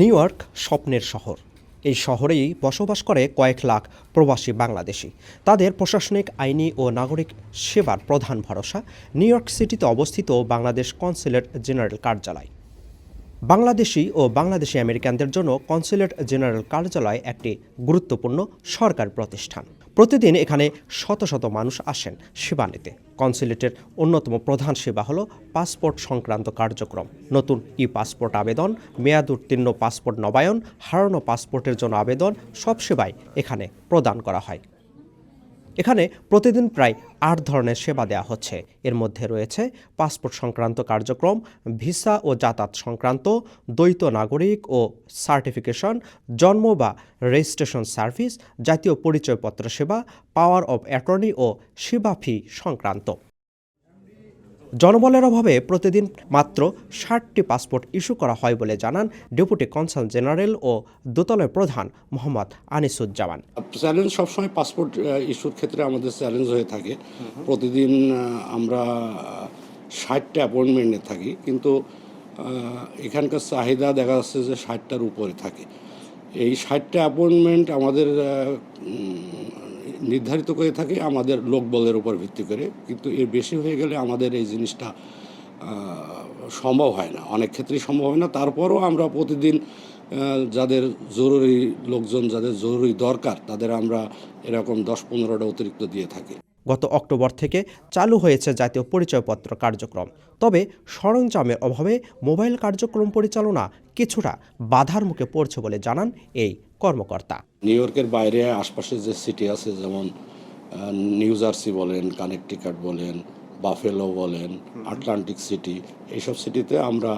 New York স্বপ্নের শহর। এই শহরেই বসবাস করে কয়েক লাখ প্রবাসী বাংলাদেশি। তাদের প্রশাসনিক, আইনি ও নাগরিক সেবার প্রধান ভরসা নিউ ইয়র্ক সিটিতে অবস্থিত বাংলাদেশ কনসুলেট জেনারেল কার্যালয়। বাংলাদেশি ও বাংলাদেশি আমেরিকানদের জন্য কনসুলেট জেনারেল কার্যালয় একটি গুরুত্বপূর্ণ সরকার প্রতিষ্ঠান। প্রতিদিন এখানে শত শত মানুষ আসেন সেবা নিতে কনসুলেটের অন্যতম প্রধান সেবা হলো পাসপোর্ট সংক্রান্ত কার্যক্রম। নতুন ই পাসপোর্ট আবেদন, মেয়াদ উত্তীর্ণ পাসপোর্ট নবায়ন, হারানো পাসপোর্টের জন্য আবেদন, সব সেবাই এখানে প্রদান করা হয়। এখানে প্রতিদিন প্রায় আট ধরনের সেবা দেওয়া হচ্ছে। এর মধ্যে রয়েছে পাসপোর্ট সংক্রান্ত কার্যক্রম, ভিসা ও যাতায়াত সংক্রান্ত, দ্বৈত নাগরিক ও সার্টিফিকেশন, জন্ম বা রেজিস্ট্রেশন সার্ভিস, জাতীয় পরিচয়পত্র সেবা, পাওয়ার অব অ্যাটর্নি ও সেবা ফি সংক্রান্ত। জনবলের অভাবে প্রতিদিন মাত্র ষাটটি পাসপোর্ট ইস্যু করা হয় বলে জানান ডেপুটি কনসাল জেনারেল ও দোতলের প্রধান মোহাম্মদ আনিসুজ্জামান। চ্যালেঞ্জ সবসময় পাসপোর্ট ইস্যুর ক্ষেত্রে আমাদের চ্যালেঞ্জ হয়ে থাকে। প্রতিদিন আমরা ষাটটা অ্যাপয়েন্টমেন্টে থাকি কিন্তু এখানকার চাহিদা দেখা যাচ্ছে যে ষাটটার উপরে থাকে। এই ষাটটা অ্যাপয়েন্টমেন্ট আমাদের নির্ধারিত করে থাকে আমাদের লোকবলের উপর ভিত্তি করে। কিন্তু এর বেশি হয়ে গেলে আমাদের এই জিনিসটা সম্ভব হয় না। অনেক ক্ষেত্রেই সম্ভব হয় না। তারপরও আমরা প্রতিদিন যাদের জরুরি লোকজন, যাদের জরুরি দরকার, তাদের আমরা এরকম দশ পনেরোটা অতিরিক্ত দিয়ে থাকি। গত অক্টোবর থেকে চালু হয়েছে জাতীয় পরিচয়পত্র কার্যক্রম। তবে সরঞ্জামের অভাবে মোবাইল কার্যক্রম পরিচালনা কিছুটা বাধার মুখে পড়ছে বলে জানান এই কর্মকর্তা। নিউ ইয়র্কের বাইরে আশপাশে যে সিটি আছে, যেমন নিউ জার্সি বলেন, কানেকটিকাট বলেন, বাফেলো বলেন, আটলান্টিক সিটি, এইসব সিটিতে আমরা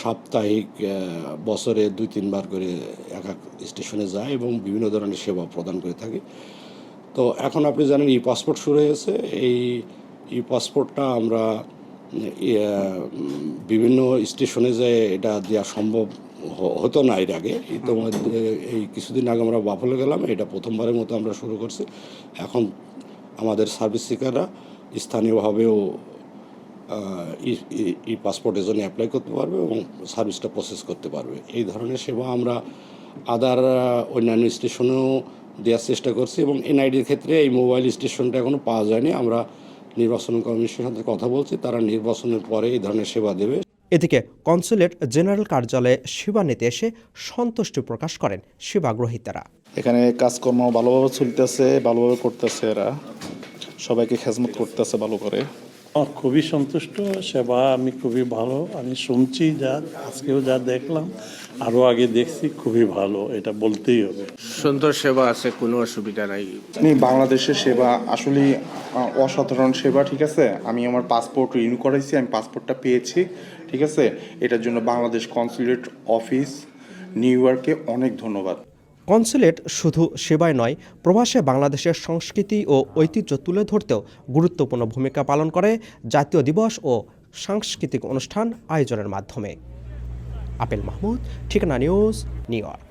সাপ্তাহিক বছরে দুই, তিনবার করে এক এক স্টেশনে যাই এবং বিভিন্ন ধরনের সেবা প্রদান করে থাকি। তো এখন আপনি জানেন ই পাসপোর্ট শুরু হয়েছে। এই ই পাসপোর্টটা আমরা বিভিন্ন স্টেশনে যে এটা দেওয়া সম্ভব হতো না এর আগে, ইতিমধ্যে এই কিছুদিন আগে আমরা বাফলে গেলাম, এটা প্রথমবারের মতো আমরা শুরু করছি। এখন আমাদের সার্ভিস সিকাররা স্থানীয়ভাবেও ই পাসপোর্টের জন্য অ্যাপ্লাই করতে পারবে এবং সার্ভিসটা প্রসেস করতে পারবে। এই ধরনের সেবা আমরা আদার, অন্যান্য স্টেশনেও দেওয়ার চেষ্টা করছি এবং এনআইডির ক্ষেত্রে এই মোবাইল স্টেশনটা এখনও পাওয়া যায়নি। আমরা নির্বাচন কমিশনের সাথে কথা বলছি তারা নির্বাচনের পরে এই ধরনের সেবা দেবে। এদিকে কনসুলেট জেনারেল কার্যালয়ে সেবা নিতে এসে সন্তুষ্টি প্রকাশ করেন সেবা গ্রহীতারা এখানে কাজকর্ম ভালোভাবে চলতেছে ভালোভাবে করতেছে এরা। সবাইকে খেজমত করতেছে ভালো করে। খুবই সন্তুষ্ট সেবা আমি খুবই ভালো আমি শুনছি যা আজকেও যা দেখলাম আরও আগে দেখছি খুবই ভালো এটা বলতেই হবে। সুন্দর সেবা আছে কোনো অসুবিধা নাই। আমি বাংলাদেশের সেবা আসলে অসাধারণ সেবা ঠিক আছে? আমি আমার পাসপোর্ট রিনিউ করাইছি আমি পাসপোর্টটা পেয়েছি ঠিক আছে? এটার জন্য বাংলাদেশ কনসুলেট অফিস নিউ ইয়র্কে অনেক ধন্যবাদ। কনসুলেট শুধু সেবায় নয়, প্রবাসে বাংলাদেশের সংস্কৃতি ও ঐতিহ্য তুলে ধরতেও গুরুত্বপূর্ণ ভূমিকা পালন করে জাতীয় দিবস ও সাংস্কৃতিক অনুষ্ঠান আয়োজনের মাধ্যমে। আপেল মাহমুদ, ঠিকানা নিউজ, নিউ ইয়র্ক।